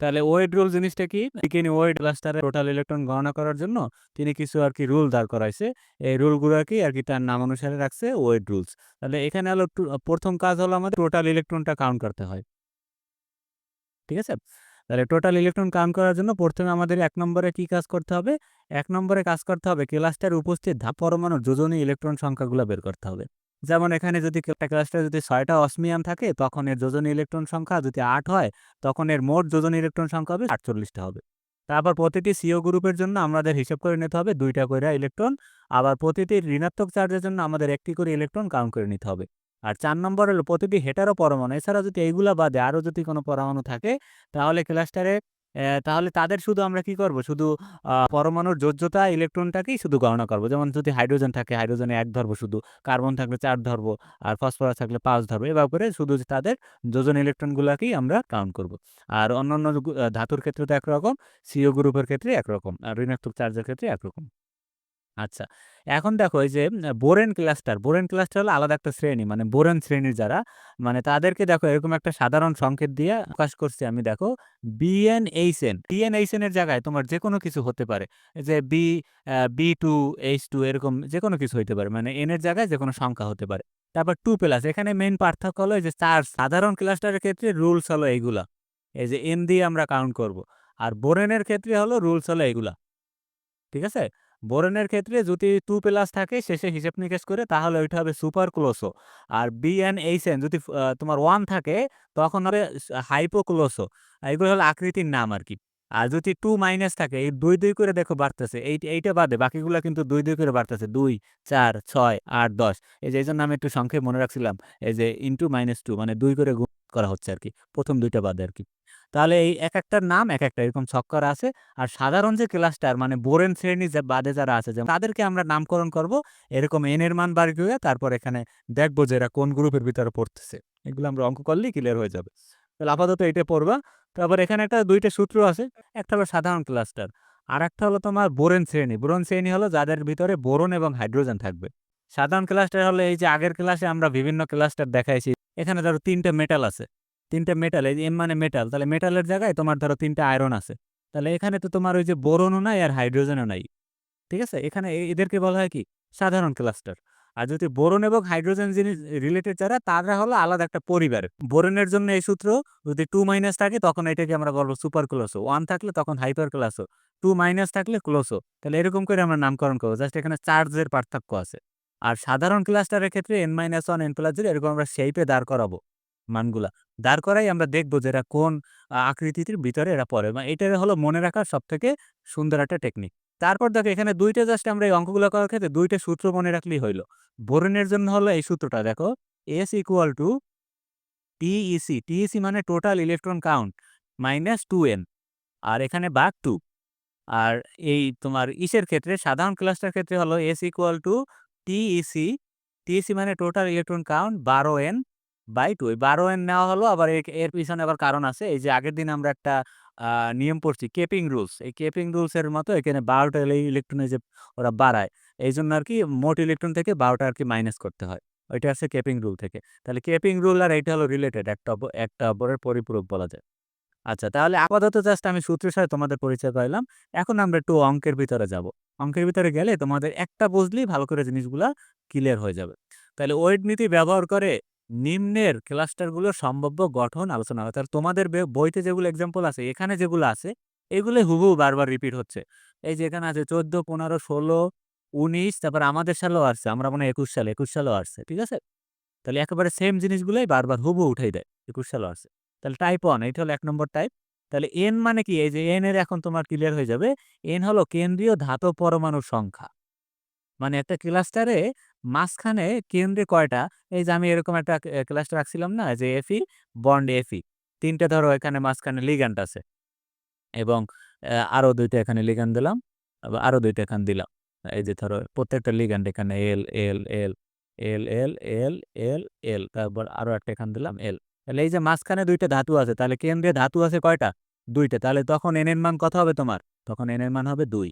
তাহলে wait rule জিনিসটা কি? তিনি ওয়েট ক্লাস্টারের টোটাল ইলেকট্রন গণনা করার জন্য তিনি কিছু আর কি রুল দাঁড় করাইছে। এই রুলগুলোকে আর কি তার নাম অনুসারে রাখছে ওয়েট রুলস। তাহলে এখানে হলো প্রথম কাজ হলো আমাদের টোটাল ইলেকট্রনটা কাউন্ট করতে হয়। ঠিক আছে? তাহলে টোটাল ইলেকট্রন কাউন্ট করার জন্য প্রথমে আমাদের এক নম্বরে কি কাজ করতে হবে? এক নম্বরে কাজ করতে হবে ক্লাস্টারে উপস্থিত পরমাণুর যোজনী ইলেকট্রন সংখ্যাগুলো বের করতে হবে। যেমন এখানে যদি একটা ক্লাস্টারে যদি ৬ টা অসমিয়াম থাকে, তখন এর যোজনী ইলেকট্রন সংখ্যা যদি আট হয়, তখন এর মোট যোজনী ইলেকট্রন সংখ্যা হবে ৪৮ টা হবে। তারপর প্রতিটি সিও গ্রুপের জন্য আমাদের হিসাব করে নিতে হবে ২ টা কইরা ইলেকট্রন। আবার প্রতিটি ঋণাত্মক চার্জের জন্য আমাদের একটি করে ইলেকট্রন কাউন্ট করে নিতে হবে। আর চার নম্বর হলো প্রতিটি হেটারও পরমাণু এছাড়া যদি এইগুলা বাদে আরও যদি কোনো পরমাণু থাকে, তাহলে ক্লাস্টারে তাহলে তাদের শুধু আমরা কি করব? শুধু পরমাণুর যোজ্যতা ইলেকট্রনটাকেই শুধু গণনা করব। যেমন যদি হাইড্রোজেন থাকে হাইড্রোজেনে এক ধরব শুধু, কার্বন থাকলে চার ধরব, আর ফসফরাস থাকলে পাঁচ ধরব। এভাবে করে শুধু তাদের যোজন ইলেকট্রনগুলোকেই আমরা কাউন্ট করব। আর অন্যান্য ধাতুর ক্ষেত্রে তো একরকম, সিও গ্রুপের ক্ষেত্রে একরকম, আর ঋণাত্মক চার্জের ক্ষেত্রে একরকম। আচ্ছা। এখন দেখো এই যে বোরেন ক্লাস্টার, বোরেন ক্লাস্টার হলো আলাদা একটা শ্রেণি। মানে বোরেন শ্রেণির যারা, মানে তাদেরকে দেখো এরকম একটা সাধারণ সংকেত দিয়ে প্রকাশ করছি আমি দেখো BnHN, BnHN এর জায়গায় তোমার যেকোনো কিছু হতে পারে। যে বি আ B2H2 এরকম যেকোনো কিছু হইতে পারে। মানে N এর জায়গায় যেকোনো সংখ্যা হতে পারে। তারপর 2 প্লাস এখানে মেইন পার্থক্য হলো এই যে চার্জ। সাধারণ ক্লাস্টারের ক্ষেত্রে রুলস হলো এইগুলা। এই যে N দিয়ে আমরা কাউন্ট করব। আর বোরেনের ক্ষেত্রে হলো রুলস হলো এগুলা। ঠিক আছে? বোরনের ক্ষেত্রে যদি টু প্লাস থাকে শেষে হিসাব নিকেশ করে তাহলে ওইটা হবে সুপার ক্লোজো। আর BnHN যদি ফ আ তোমার 1 থাকে তখন হবে স হাইপোক্লোজো। এগুলো হলো আকৃতির নাম আর কি আর যদি টু মাইনাস থাকে এই ২, ২ করে দেখো বাড়তেছে। এই এইটা বাদে বাকিগুলো কিন্তু ২, ২ করে বাড়তেছে। ২, ৪, ৬, ৮, ১০ এই যে এই জন্য আমি একটু সংক্ষেপ মনে রাখছিলাম। এই যে ইনটু মাইনাস টু মানে দুই করে করা হচ্ছে আর কি প্রথম দুইটা বাদে আর কি তাহলে এই একেকটার নাম এক একটা এরকম ছক্কর আছে। আর সাধারণ যে ক্লাস্টার মানে বোরেন শ্রেণি যে বাদে যারা আছে, যেমন তাদেরকে আমরা নামকরণ করব, এরকম N এর মান বার করে তারপর এখানে দেখব যে এরা কোন গ্রুপের ভিতরে পড়তেছে। এগুলো আমরা অঙ্ক করলেই ক্লিয়ার হয়ে যাবে। তাহলে আপাতত এটা পড়বা। তারপর এখানে একটা দুইটা সূত্র আছে। একটা হলো সাধারণ ক্লাস্টার। আর একটা হলো তোমার বোরেন শ্রেণি। বোরন শ্রেণি হলো যাদের ভিতরে বোরন এবং হাইড্রোজেন থাকবে। সাধারণ ক্লাস্টার হলো এই যে আগের ক্লাসে আমরা বিভিন্ন ক্লাস্টার দেখাইছি। এখানে ধরো ৩ টা মেটাল আছে। ৩ টা মেটাল এই M মানে মেটাল। তাহলে মেটালের জায়গায় তোমার ধরো ৩ টা আয়রন আছে। তাহলে এখানে তো তোমার ওই যে বোরনও নাই আর হাইড্রোজেনও নাই। ঠিক আছে? এখানে এদেরকে বলা হয় কি? সাধারণ ক্লাস্টার। আর যদি বোরন এবং হাইড্রোজেন জিনিস রিলেটেড যারা, তারা হলো আলাদা একটা পরিবার। বোরনের জন্য এই সূত্র যদি টু মাইনাস থাকে, তখন এটাকে আমরা বলব সুপার ক্লোসো ওয়ান থাকলে তখন হাইপার ক্লোজো। 2 মাইনাস থাকলে ক্লোজো। তাহলে এরকম করে আমরা নামকরণ করব। জাস্ট এখানে চার্জের পার্থক্য আছে। আর সাধারণ ক্লাস্টারের ক্ষেত্রে N-1 N+0 এরকম আমরা শেইপে দাঁড় করাবো মানগুলা। দাঁড় করাই আমরা দেখব যে এরা কোন আকৃতির ভিতরে এরা পড়ে। মানে এটাই হলো মনে রাখার সবথেকে সুন্দর একটা টেকনিক। তারপর দেখো এখানে ২ টা জাস্ট আমরা এই অঙ্কগুলো করার ক্ষেত্রে দুইটা সূত্র মনে রাখলেই হইল। বোরনের জন্য হলো এই সূত্রটা দেখো S equal to TEC, TEC মানে total electron count minus two N আর এখানে বাঘ টু আর এই তোমার ইসের ক্ষেত্রে সাধারণ ক্লাস্টার ক্ষেত্রে হলো S equal to TEC, TEC মানে total electron count 12N by two বারো এন নেওয়া হলো আবার এর পিছনে আবার কারণ আছে। এই যে আগের দিন আমরা একটা নিয়ম পড়ছি কেপিং রুলস। এই কেপিং রুলস এর মতো এখানে বারোটা ইলেকট্রনে যে ওরা বাড়ায়। এই জন্য আর কি মোট ইলেকট্রন থেকে বারোটা আর কি মাইনাস করতে হয়। ওইটা আছে কেপিং রুল থেকে। তাহলে কেপিং রুল আর এইটা হলো রিলেটেড একটা একটা অপরের পরিপূরক বলা যায়। আচ্ছা তাহলে আপাতত জাস্ট আমি সূত্রের সাথে তোমাদের পরিচয় করাইলাম। এখন আমরা একটু অঙ্কের ভিতরে যাব। অঙ্কের ভিতরে গেলে তোমাদের একটা বুঝলেই ভালো করে জিনিসগুলা ক্লিয়ার হয়ে যাবে। তাহলে ওয়েট নীতি ব্যবহার করে নিম্নের ক্লাস্টারগুলোর সম্ভাব্য গঠন আলোচনা হয়। তাহলে তোমাদের বইতে যেগুলো এক্সাম্পল আছে এখানে যেগুলো আছে এগুলোই হুবহু বারবার রিপিট হচ্ছে। এই যে এখানে আছে ১৪, ১৫, ১৬, ১৯ তারপর আমাদের সালেও আসছে। আমরা মনে হয় ২১ সালে, ২১ সালেও আসছে। ঠিক আছে? তাহলে একেবারে সেম জিনিসগুলোই বারবার হুবহু উঠাই দেয়। ২১ সালেও আসছে। তাহলে টাইপ 1 এইটা হলো এক নম্বর টাইপ। তাহলে এন মানে কি? এই যে এন এর এখন তোমার ক্লিয়ার হয়ে যাবে। এন হলো কেন্দ্রীয় ধাতব পরমাণুর সংখ্যা। মানে একটা ক্লাস্টারে মাঝখানে কেন্দ্রে কয়টা? এই যে আমি এরকম একটা ক্লাস্টার রাখছিলাম না? যে Fe বন্ড Fe ৩ টা ধরো, এখানে মাঝখানে লিগ্যান্ড আছে। এবং আরও দুইটা এখানে লিগ্যান্ড দিলাম। আবার আরও ২ এখানে দিলাম। এই যে ধরো, প্রত্যেকটা লিগ্যান্ড এখানে এল এল এল এল এল এল এল L, তারপর আরও একটা এখানে দিলাম L। তাহলে এই যে মাঝখানে দুইটা ধাতু আছে। তাহলে কেন্দ্রে ধাতু আছে কয়টা? ২ টা। তাহলে তখন এর মান কত হবে তোমার? তখন এর মান হবে দুই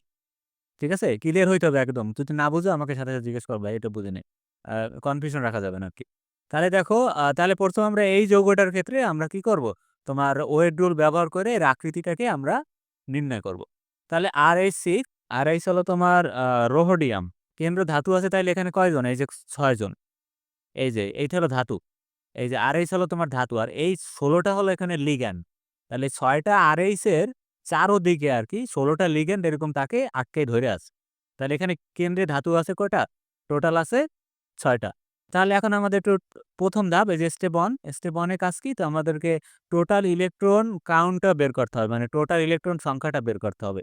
ঠিক আছে? ক্লিয়ার হইতে হবে একদম। যদি না বুঝো আমাকে সাথে, সাথে জিজ্ঞেস করবা এটা বুঝে। আ কনফিউশন রাখা যাবে না আরকি। তাহলে দেখো তাহলে ১ম আমরা এই যৌগটার ক্ষেত্রে আমরা কি করব? তোমার ওয়েট রুল ব্যবহার করে এর আকৃতিটাকে আমরা নির্ণয় করব তাহলে R H six R H হলো তোমার রোহডিয়াম কেন্দ্র ধাতু আছে তাইলে এখানে কয়জন এই যে ছয়জন এই যে এইটা হলো ধাতু এই যে আর এইচ হলো তোমার ধাতু। আর এই ষোলোটা হলো এখানে লিগ্যান তাহলে ছয়টা আর এইচের চারোদিকে আর কি ষোলোটা লিগ্যান্ড এরকম তাকে আটকে ধরে আছে। তাহলে এখানে কেন্দ্রে ধাতু আছে কয়টা? টোটাল আছে ছয়টা। তাহলে এখন আমাদের প্রথম ধাপ এই যে স্টেপ ওয়ান স্টেপ ওয়ানের কাজ কি? তো আমাদেরকে টোটাল ইলেকট্রন কাউন্টটা বের করতে হবে। মানে টোটাল ইলেকট্রন সংখ্যাটা বের করতে হবে।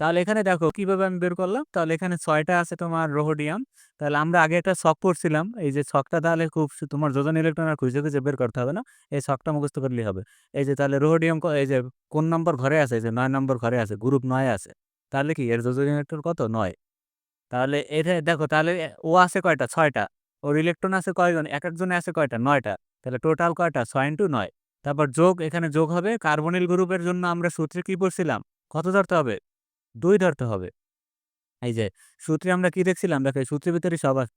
তাহলে এখানে দেখো কীভাবে আমি বের করলাম? তাহলে এখানে ছয়টা আছে তোমার রোহোডিয়াম। তাহলে আমরা আগে একটা ছক পড়ছিলাম। এই যে ছকটা তাহলে খুব তোমার যোজন ইলেকট্রন আর খুঁজে খুঁজে বের করতে হবে না? এই ছকটা মুখস্থ করলেই হবে। এই যে তাহলে রোহোডিয়াম এই যে কোন নম্বর ঘরে আছে? এই যে নয় নম্বর ঘরে আছে, গ্রুপ নয় আছে। তাহলে কি এর যোজন ইলেকট্রন কত? নয়। তাহলে এটা দেখো তাহলে ও আছে কয়টা? ছয়টা। ওর ইলেকট্রন আছে কয়জন? এক একজনে আছে কয়টা? নয়টা। তাহলে টোটাল কয়টা? ছয় ইন্টু নয়। তারপর যোগ, এখানে যোগ হবে। কার্বনিল গ্রুপের জন্য আমরা সূত্রে কি পড়ছিলাম? কত ধরতে হবে? দুই ধরতে হবে। এই যে, সূত্রে আমরা কি দেখছিলাম? দেখো সূত্রের ভিতরে সব আছে।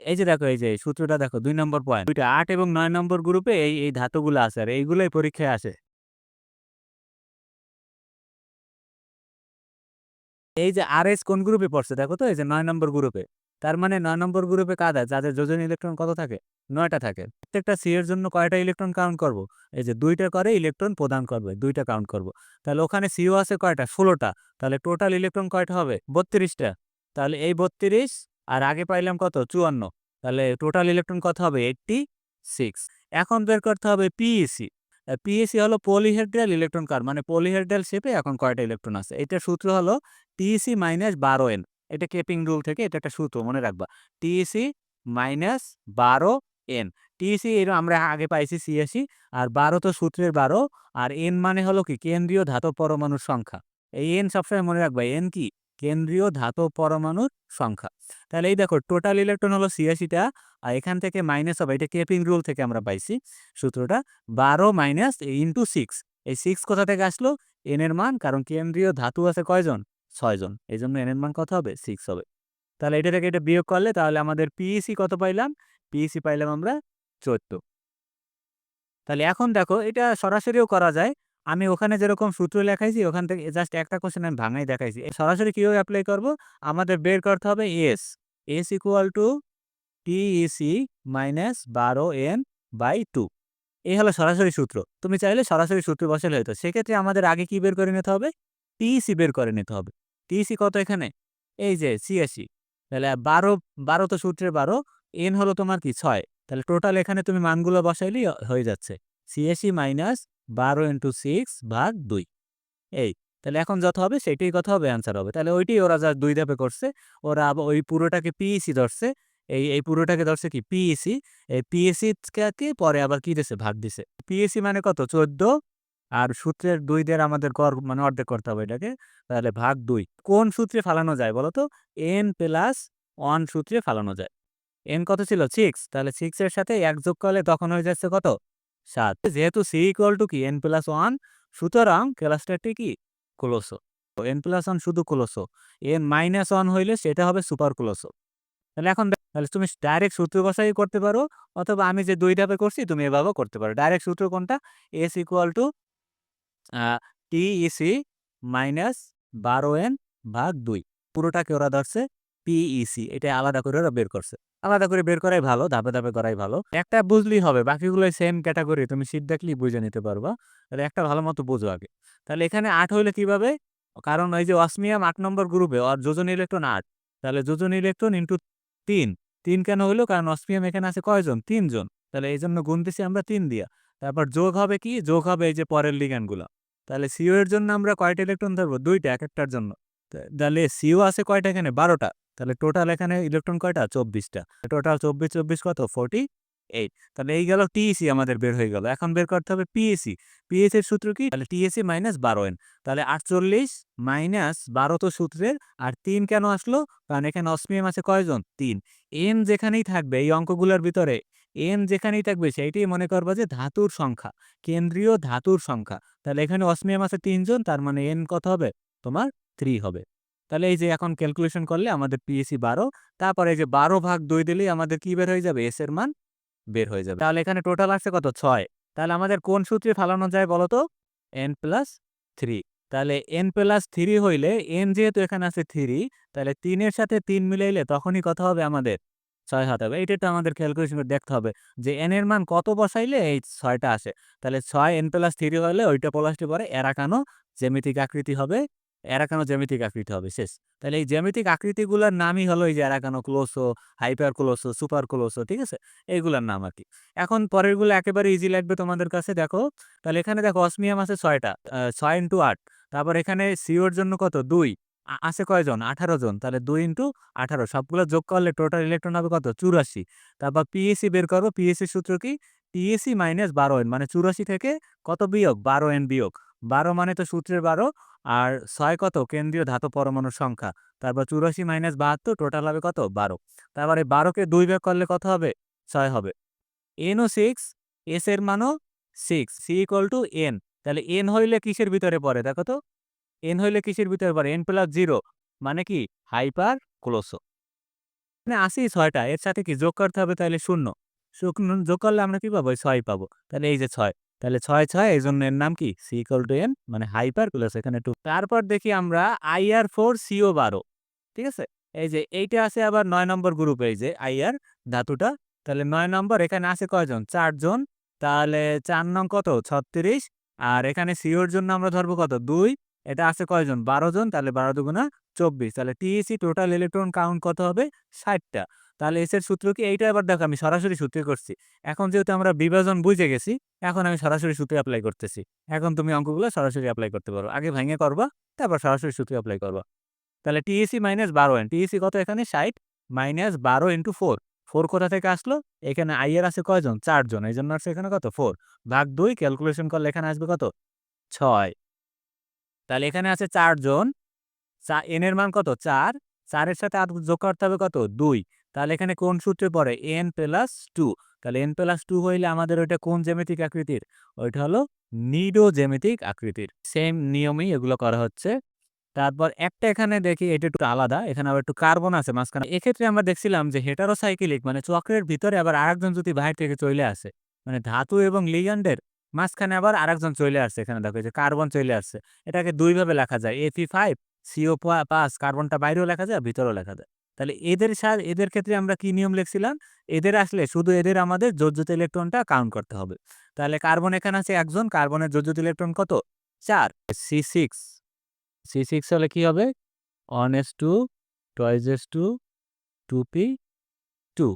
এই যে দেখো এই যে, সূত্রটা দেখো দুই নম্বর পয়েন্ট দুইটা আট এবং নয় নম্বর গ্রুপে এই এই ধাতুগুলো আছে আর এইগুলোই পরীক্ষায় আসে। এই যে আর এস কোন গ্রুপে পড়ছে? দেখো তো এই যে নয় নম্বর গ্রুপে তার মানে নয় নম্বর গ্রুপে কাদা যাদের যোজন ইলেকট্রন কত থাকে? নয়টা থাকে। প্রত্যেকটা সি এর জন্য কয়টা ইলেকট্রন কাউন্ট করব? এই যে দুইটা করে ইলেকট্রন প্রদান করবে, দুইটা কাউন্ট করব। তাহলে ওখানে সিও আছে কয়টা? ষোলোটা। তাহলে টোটাল ইলেকট্রন কয়টা হবে? বত্রিশটা। তাহলে এই বত্রিশ আর আগে পাইলাম কত? চুয়ান্ন। তাহলে টোটাল ইলেকট্রন কত হবে? এইটটি সিক্স এখন বের করতে হবে পিইসি পিএসি হলো পলিহেড্রাল ইলেকট্রন কার মানে পলিহেড্রাল শেপে এখন কয়টা ইলেকট্রন আছে? এটার সূত্র হলো টিইসি মাইনাস বারো এন এটা কেপিং রুল থেকে? এটা একটা সূত্র, মনে রাখবা। টিইসি মাইনাস বারো এন টিইসি এর আমরা আগে পাইছি সিএসি আর বারো তো সূত্রের বারো, আর এন মানে হলো কি? কেন্দ্রীয় ধাতব পরমাণুর সংখ্যা। এই এন সবসময় মনে রাখবা এন কি? কেন্দ্রীয় ধাতব পরমাণুর সংখ্যা। তাহলে এই দেখো টোটাল ইলেকট্রন হলো সিএসিটা আর এখান থেকে মাইনাস হবে, এটা কেপিং রুল থেকে আমরা পাইছি? সূত্রটা, বারো মাইনাস ইন্টু সিক্স এই সিক্স কোথা থেকে আসলো? এন এর মান, কারণ কেন্দ্রীয় ধাতু আছে কয়জন? ছয়জন এই জন্য এন এর মান কত হবে? সিক্স হবে। তাহলে এটা থেকে এটা বিয়োগ করলে তাহলে আমাদের পিইসি কত পাইলাম? পিইসি পাইলাম আমরা চোদ্দ। তাহলে এখন দেখো, এটা সরাসরিও করা যায়। আমি ওখানে যেরকম সূত্র লেখাইছি, ওখান থেকে জাস্ট একটা কোশ্চেন আমি ভাঙাই দেখাইছি। সরাসরি কীভাবে অ্যাপ্লাই করব? আমাদের বের করতে হবে S S equal to TEC minus বারো এন বাই টু এই হলো সরাসরি সূত্র। তুমি চাইলে সরাসরি সূত্র বসালে হতো সেক্ষেত্রে আমাদের আগে কি বের করে নিতে হবে? টিইসি বের করে নিতে হবে। টিইসি কত এখানে? এই যে সিএসি তাহলে বারো বারো তো সূত্রের বারো এন হলো তোমার কি ছয়? তাহলে টোটাল এখানে তুমি মানগুলো বসাইলেই হয়ে যাচ্ছে। সিএসি মাইনাস বারো ইন্টু সিক্স ভাগ দুই। এই, তাহলে এখন যত হবে সেটাই কথা হবে? অ্যান্সার হবে। তাহলে ওইটাই ওরা যা দুই ধাপে করছে, ওরা আবার ওই পুরোটাকে পিইসি ধরছে। এই এই পুরোটাকে ধরছে কি? পিএসি এই পিএসসি কে পরে আবার কি দিছে? ভাগ দিছে। পিএসসি মানে কত? চোদ্দ আর সূত্রের দুই দের আমাদের গড় মানে অর্ধেক করতে হবে এটাকে। তাহলে ভাগ দুই। কোন সূত্রে ফালানো যায় বলো তো? এন প্লাস ওয়ান সূত্রে ফালানো যায়। এন কত ছিল? সিক্স তাহলে সিক্স এর সাথে এক যোগ করলে তখন হয়ে যাচ্ছে কত? সাত। যেহেতু সি ইকুয়াল টু কি? এন প্লাস ওয়ান সুতরাং ক্লাস্টারটি কি? ক্লোসো এন প্লাস ওয়ান শুধু ক্লোসো এন মাইনাস ওয়ান হইলে সেটা হবে সুপার ক্লোসো তাহলে এখন তাহলে তুমি ডাইরেক্ট সূত্র বসাই করতে পারো, অথবা আমি যে দুই ধাপে করছি, তুমি এভাবেও করতে পারো। ডাইরেক্ট সূত্র কোনটা? S equal to TEC minus বারো এন ভাগ দুই। পুরোটাকে ওরা ধরছে পিইসি এটা আলাদা করে ওরা বের করছে। আলাদা করে বের করাই ভালো, ধাপে ধাপে করাই ভালো। একটা বুঝলেই হবে বাকিগুলো সেম ক্যাটাগরি তুমি শীত দেখলেই বুঝে নিতে পারবা। তাহলে একটা ভালো মতো বুঝো আগে। তাহলে এখানে আট হইলে কীভাবে? কারণ ওই যে অসমিয়াম আট নম্বর গ্রুপে আর যোজন ইলেকট্রন আট। তাহলে যোজন ইলেকট্রন ইন্টু তিন। তিন কেন হইল? কারণ অসমিয়াম এখানে আছে কয়জন? তিনজন। তাহলে এই জন্য গুনতেছি আমরা তিন দিয়া। তারপর যোগ হবে কি? যোগ হবে এই যে পরের লিগানগুলো তাহলে সিও এর জন্য আমরা কয়টা ইলেকট্রন ধরবো? দুইটা এক একটার জন্য তাহলে সিও আছে কয়টা এখানে? বারোটা। তাহলে টোটাল এখানে ইলেকট্রন কয়টা? চব্বিশটা। টোটাল চব্বিশ চব্বিশ কত? ফোরটি এইট তাহলে এই গেল টিএসি আমাদের বের হয়ে গেল। এখন বের করতে হবে পিএসি পিএসি এর সূত্র কি? তাহলে টিএসি মাইনাস বারো এন তাহলে আটচল্লিশ মাইনাস বারো তো সূত্রের। আর তিন কেন আসলো? কারণ এখানে অসমিয়াম আছে কয়জন? তিন। এন যেখানেই থাকবে, এই অঙ্কগুলোর ভিতরে এন যেখানেই থাকবে সেইটাই মনে করবা যে ধাতুর সংখ্যা। কেন্দ্রীয় ধাতুর সংখ্যা। তাহলে এখানে অসমিয়াম আছে তিনজন, তার মানে এন কত হবে? তোমার থ্রি হবে। তাহলে এই যে এখন ক্যালকুলেশন করলে আমাদের পিএসি বারো, তারপরে এই যে বারো ভাগ দুই দিলেই আমাদের কি বের হয়ে যাবে? এস এর মান বের হয়ে যাবে। তাহলে এখানে টোটাল আসছে কত? ছয়। তাহলে আমাদের কোন সূত্রে ফালানো যায় বলো তো এন প্লাস থ্রি তাহলে এন প্লাস থ্রি হইলে এন যেহেতু এখানে আছে থ্রি তাহলে তিনের সাথে তিন মিলাইলে তখনই কথা হবে আমাদের? ছয় হাত হবে। এইটা তো আমাদের ক্যালকুলেশন দেখতে হবে যে এন এর মান কত বসাইলে এই ছয়টা আসে। তাহলে ছয় এন প্লাস থ্রি হলে ওইটা প্লাসটি পরে এরাকানো জ্যামিতিক আকৃতি হবে, এরাকানো জ্যামিতিক আকৃতি হবে, শেষ। তাহলে এই জ্যামিতিক আকৃতিগুলোর নামই হলো এই যে এরাকানো ক্লোসো হাইপার ক্লোসো সুপার ক্লোসো ঠিক আছে? এইগুলোর নাম আর কি। এখন পরেরগুলো একেবারে ইজি লাগবে তোমাদের কাছে, দেখো। তাহলে এখানে দেখো অসমিয়াম আছে ছয়টা ছয় ইন্টু আট। তারপর এখানে সিওর জন্য কত? দুই। আছে কয়জন? আঠারো জন। তাহলে দুই ইন্টু আঠারো। সবগুলো যোগ করলে টোটাল ইলেকট্রন হবে কত? চুরাশি। তারপর পিএসসি বের করো পিএসসি সূত্র কি? টিএসসি মাইনাস বারো এন মানে চুরাশি থেকে কত বিয়োগ? বারো এন বিয়োগ। বারো মানে তো সূত্রের বারো। আর ছয় কত? কেন্দ্রীয় ধাতু পরমাণুর সংখ্যা। তারপর চুরাশি মাইনাস বাহাত্তর, টোটাল হবে কত? বারো। তারপরে বারোকে দুই ভাগ করলে কত হবে? ছয় হবে। এনও সিক্স এস এর মানও six C equal to N তাহলে এন হইলে কিসের ভিতরে পড়ে? দেখো তো। এন হইলে কিসের ভিতরে পড়ে? এন প্লাস জিরো মানে কি? হাইপার ক্লোসো মানে আসি ছয়টা, এর সাথে কি যোগ করতে হবে তাহলে শূন্য? শূন্য যোগ করলে আমরা কি পাবো? ছয় পাবো। তাহলে এই যে ছয়, তাহলে ছয় ছয় এই জন্য এর নাম কি? সি ইকুয়াল টু এন মানে হাইপার প্লাস এখানে টু তারপর দেখি আমরা আইআর ফোর সিও বারো। ঠিক আছে? এই যে এইটা আছে আবার নয় নম্বর গ্রুপে এই যে আইআর ধাতুটা। তাহলে নয় নম্বর, এখানে আছে কয়জন? চারজন। তাহলে চার নং কত? ছত্রিশ। আর এখানে সিওর জন্য আমরা ধরবো কত? দুই। এটা আছে কয়জন? বারো জন, তাহলে বারো দুগুণা চব্বিশ। তাহলে টিএসি টোটাল ইলেকট্রন কাউন্ট কত হবে? ষাটটা। তাহলে এসের সূত্র কি? এইটা এবার দেখো, আমি সরাসরি সূত্রে করছি। এখন যেহেতু আমরা বিভাজন বুঝে গেছি, এখন আমি সরাসরি সূত্রে অ্যাপ্লাই করতেছি। এখন তুমি অঙ্কগুলো সরাসরি অ্যাপ্লাই করতে পারো। আগে ভেঙে করবা, তারপর সরাসরি সূত্রে অ্যাপ্লাই করবা। তাহলে টিএসি মাইনাস বারো এন টিএসি কত এখানে? ষাট। মাইনাস বারো ইন্টু ফোর ফোর কোথা থেকে আসলো? এখানে আইয়ের আছে কয়জন? চারজন। এই জন্য আসছে এখানে কত? ফোর ভাগ দুই ক্যালকুলেশন করলে এখানে আসবে কত? ছয়। তাহলে এখানে আছে চারজন চা এন এর মান কত? চার। চারের সাথে আর যোগ করতে হবে কত? দুই। তাহলে এখানে কোন সূত্রে পড়ে? এন প্লাস টু তাহলে এন প্লাস টু হইলে আমাদের ওইটা কোন জ্যামিতিক আকৃতির? ওইটা হলো নিডো জ্যামিতিক আকৃতির। সেম নিয়মেই এগুলো করা হচ্ছে। তারপর একটা এখানে দেখি, এটা একটু আলাদা। এখানে আবার একটু কার্বন আছে মাঝখানে। এক্ষেত্রে আমরা দেখছিলাম যে হেটারোসাইকেলিক মানে চক্রের ভিতরে আবার আরেকজন যদি বাইরে থেকে চলে আসে মানে ধাতু এবং লিগ্যান্ডের মাঝখানে আবার আরেকজন চলে আসছে এখানে দেখো যে কার্বন চলে আসছে। এটাকে দুইভাবে লেখা যায় এফি ফাইভ সিও পাস কার্বনটা বাইরেও লেখা যায় ভিতরেও লেখা যায়। তাহলে এদের সার, এদের ক্ষেত্রে আমরা কি নিয়ম লিখছিলাম? এদের আসলে শুধু এদের আমাদের যোজ্যত ইলেকট্রনটা কাউন্ট করতে হবে। তাহলে কার্বন এখানে আছে একজন কার্বনের যোজ্যত ইলেকট্রন কত? চার। সি সিক্স সি সিক্স হলে কি হবে? One S two toys S two two P two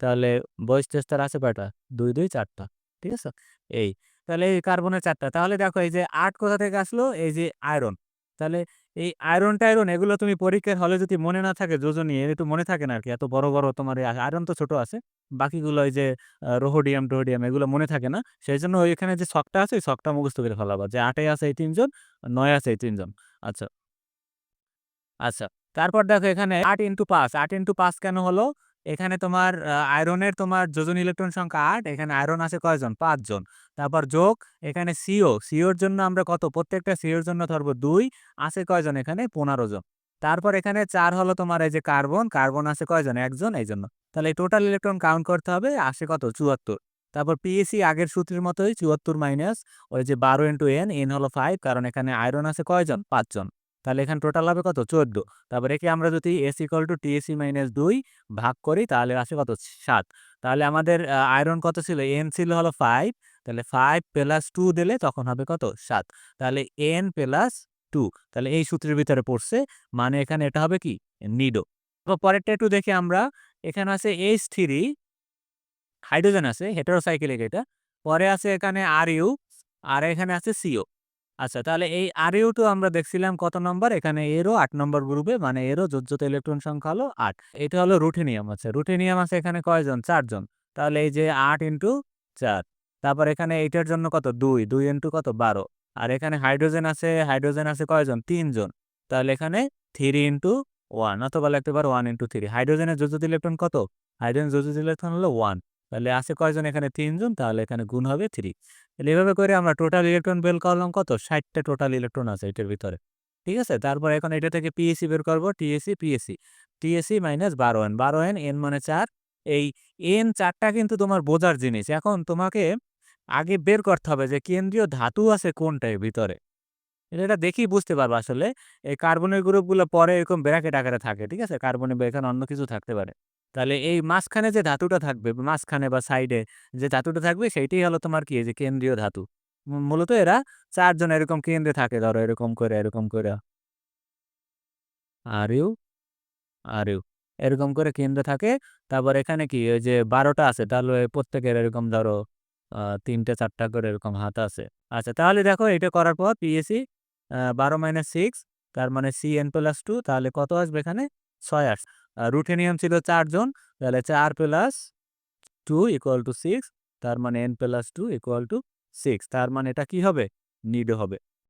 তাহলে বয়স টেস্টার আছে কয়টা? দুই দুই, চারটা। ঠিক আছে? এই তাহলে এই কার্বনের চারটা। তাহলে দেখো এই যে আট কোথা থেকে আসলো? এই যে আয়রন তাহলে এই আয়রন টাইরন এগুলো তুমি পরীক্ষার হলে যদি মনে না থাকে যোজনী একটু মনে থাকে না আর কি এত বড় বড় তোমার আয়রন তো ছোট আছে। বাকিগুলো ওই যে রোহোডিয়াম টোহোডিয়াম এগুলো মনে থাকে না। সেই জন্য ওইখানে যে ছকটা আছে, ওই ছকটা মুখস্থ করে ফেলাবা যে আটে আছে এই তিনজন, নয় আছে এই তিনজন। আচ্ছা। আচ্ছা। তারপর দেখো এখানে আট ইন্টু পাঁচ। আট ইন্টু পাঁচ কেন হলো? এখানে তোমার আয়রনের তোমার যোজন ইলেকট্রন সংখ্যা আট, এখানে আয়রন আছে কয়জন? পাঁচজন তারপর যোগ, এখানে সিও, সিওর জন্য আমরা কত? প্রত্যেকটা সিওর জন্য ধরবো দুই, আছে কয়জন এখানে? পনেরো জন। তারপর এখানে চার হলো তোমার এই যে কার্বন কার্বন আছে কয়জন? একজন এই জন্য তাহলে টোটাল ইলেকট্রন কাউন্ট করতে হবে, আসে কত? চুয়াত্তর। তারপর পিএসসি আগের সূত্রের মতোই চুয়াত্তর মাইনাস ওই যে বারো ইন্টু এন এন হলো ফাইভ কারণ এখানে আয়রন আছে কয়জন? পাঁচজন। তাহলে এখানে টোটাল হবে কত? চোদ্দ। তারপর একে আমরা যদি S equal to TEC minus দুই ভাগ করি, তাহলে আসে কত? সাত। তাহলে আমাদের আয়রন কত ছিল? এন ছিল হলো ফাইভ তাহলে ফাইভ প্লাস টু দিলে তখন হবে কত? সাত। তাহলে এন প্লাস টু তাহলে এই সূত্রের ভিতরে পড়ছে মানে এখানে এটা হবে কি? নিডো। পরেরটা একটু দেখি আমরা। এখানে আছে এইচ থ্রি হাইড্রোজেন আছে হেটারোসাইকেলিক এটা। পরে আছে এখানে আর ইউ আর এখানে আছে সিও আচ্ছা তাহলে এই আর ইউ তো আমরা দেখছিলাম কত নম্বর? এখানে এরও আট নম্বর গ্রুপে মানে এরও যোজ্যত ইলেকট্রন সংখ্যা হলো আট। এটা হলো রুটেনিয়াম আছে। রুটেনিয়াম আছে এখানে কয়জন? চারজন। তাহলে এই যে আট ইন্টু চার। তারপর এখানে এইটার জন্য কত? দুই। দুই ইন্টু কত? বারো। আর এখানে হাইড্রোজেন আছে হাইড্রোজেন আছে কয়জন? তিনজন। তাহলে এখানে থ্রি ইন্টু ওয়ান অথবা লিখতে পারো ওয়ান ইন্টু থ্রি হাইড্রোজেনের যোজ্যত ইলেকট্রন কত? হাইড্রোজেন যোজ্যত ইলেকট্রন হলো ওয়ান তাহলে আছে কয়জন এখানে? তিনজন, তাহলে এখানে গুণ হবে থ্রি তাহলে এভাবে করে আমরা টোটাল ইলেকট্রন বের করলাম কত? ষাটটা টোটাল ইলেকট্রন আছে এটার ভিতরে। ঠিক আছে? তারপর এখন এটা থেকে পিএসসি বের করব টিএসসি পিএসসি টিএসসি মাইনাস বারো এন বারো এন এন মানে চার। এই এন চারটা কিন্তু তোমার বোঝার জিনিস। এখন তোমাকে আগে বের করতে হবে যে কেন্দ্রীয় ধাতু আছে কোনটা এর ভিতরে। এটা দেখেই বুঝতে পারবা আসলে। এই কার্বনের গ্রুপগুলো পরে এরকম ব্র্যাকেট আকারে থাকে। ঠিক আছে? কার্বনে বা এখানে অন্য কিছু থাকতে পারে। তাহলে এই মাঝখানে যে ধাতুটা থাকবে, মাঝখানে বা সাইডে যে ধাতুটা থাকবে সেইটাই হলো তোমার কি যে কেন্দ্রীয় ধাতু। মূলত এরা চারজন এরকম কেন্দ্রে থাকে ধরো এরকম কইরা, এরকম কইরা। R U, R U. এরকম করে কেন্দ্রে থাকে। তারপর এখানে কি ওই যে বারোটা আছে তাহলে প্রত্যেকের এরকম ধরো তিনটে ৩ টা ৪ টা করে এরকম হাত আছে। আচ্ছা তাহলে দেখো এটা করার পর পিএসি বারো ১২ - 6 তার মানে সি এন প্লাস টু তাহলে কত আসবে এখানে? ছয় আসবে। রুটেনিয়াম ছিল চারজন তাহলে চার plus two equal to six তার মানে N plus two equal to six তার মানে এটা কি হবে? নিড হবে।